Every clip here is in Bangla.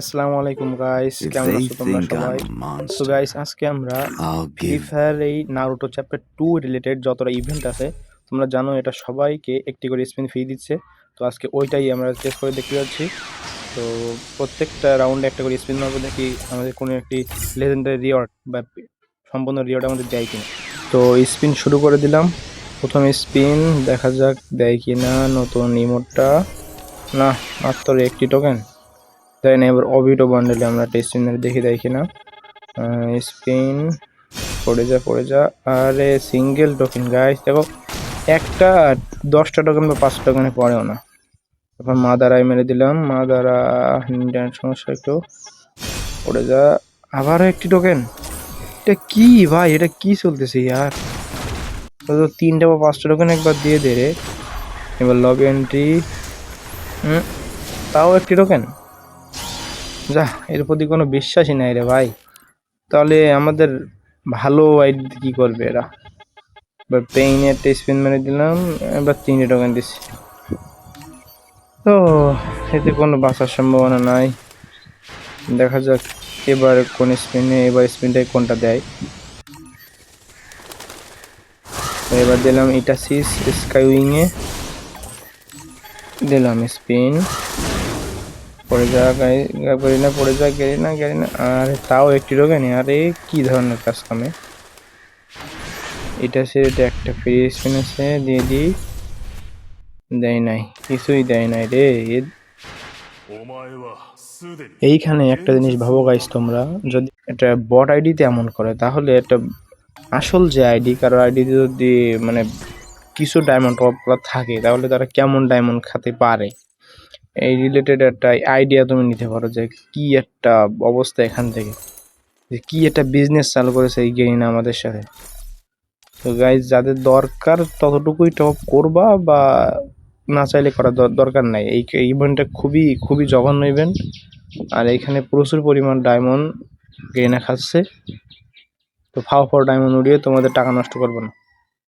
আসসালামু আলাইকুম গাইস কেমন আছো তোমরা সবাই? monster, গাইস আজকে আমরা ফ্রি ফায়ার এই নারুটো চ্যাপ্টার টু রিলেটেড যতটা ইভেন্ট আছে তোমরা জানো এটা সবাইকে একটি করে স্পিন ফ্রি দিচ্ছে। তো আজকে ওইটাই আমরা টেস্ট করে দেখতে যাচ্ছি। তো প্রত্যেকটা রাউন্ডে একটা করে স্পিন মারবো দেখি আমাদের কোনো একটি লেজেন্ডারি রিওয়ার্ড বা সম্পূর্ণ রিওয়ার্ড আমাদের দেয় কিনা। তো স্পিন শুরু করে দিলাম। প্রথম স্পিন দেখা যাক দেয় কিনা নতুন ইমোটটা না মাত্র একটি টোকেন তাই না? এবার অবিটো বান্ডেলে আমরা একটা স্পিন দেখি দেয় কিনা স্পিন পড়ে যা পড়ে যা। আরে সিঙ্গেল টোকেন গাইস দেখো, একটা দশটা টোকেন বা পাঁচটা টোকেনে পড়েও না। তারপর মা দ্বারাই মেরে দিলাম। মা দ্বারা ইন্টারনেট সমস্যা একটু। পড়ে যা। আবারও একটি টোকেন এটা কি ভাই? এটা কি চলতেছে ইয়ার? তো তিনটা বা পাঁচটা টোকেন একবার দিয়ে দে রে। এবার লবি এন্ট্রি তাও একটি টোকেন যা, এর প্রতি কোনো বিশ্বাসই নাই রে ভাই। তাহলে আমাদের ভালো আইডি কি করবে এরা? এবার পেইনে একটা স্পিন মেরে দিলাম, এবার তিনটে টোকেন দিচ্ছি। তো, এতে কোনো বাঁচার সম্ভাবনা নাই। দেখা যাক এবার কোন স্পিনে এবার স্পিনটাই কোনটা দেয়। এবার দিলাম এটা সিস স্কাই উইংয়ে দিলাম স্পিন পড়ে যা, গাড়ি না, পড়ে যাওয়া গেলি না গেলি না। আর তাও একটি রোগে নেই। আরে কি ধরনের কাজ কামে? এটা সে একটা ফ্রি স্পিন আছে দিয়ে দিই দেয় নাই, কিছুই দেয় নাই রে। এইখানে একটা জিনিস ভাবো গাইস তোমরা। যদি একটা বট আইডি এমন করে, তাহলে একটা আসল যে আইডি কারও আইডি যদি মানে কিছু ডায়মন্ড থাকে, তাহলে তারা কেমন ডায়মন্ড খাতে পারে? এই রিলেটেড একটা আইডিয়া তুমি নিতে পারো যে কি একটা অবস্থা এখান থেকে, যে কি একটা বিজনেস চালু করেছে এই গেইন আমাদের সাথে। তো গাইজ যাদের দরকার ততটুকুই টপ করবা বা না চাইলে করার দর- দরকার নাই। এই ইভেন্টটা খুবই খুবই জঘন্য ইভেন্ট আর এখানে প্রচুর পরিমাণ ডায়মন্ড গেইনা খাচ্ছে। তো ফাও ফাও ডায়মন্ড উড়িয়ে তোমাদের টাকা নষ্ট করব না।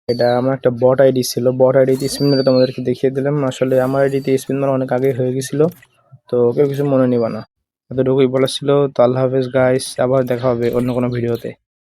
এটা আমার একটা বট আইডি ছিল। বট আইডিতে স্পিন মেরে তোমাদেরকে দেখিয়ে দিলাম। আসলে আমার আইডিতে স্পিন মারা অনেক আগে হয়ে গেছিল। তো কেউ কিছু মনে নিবা না। এতটুকুই বলা ছিল। তো আল্লাহ হাফেজ গাইস আবার দেখা হবে অন্য কোনো ভিডিওতে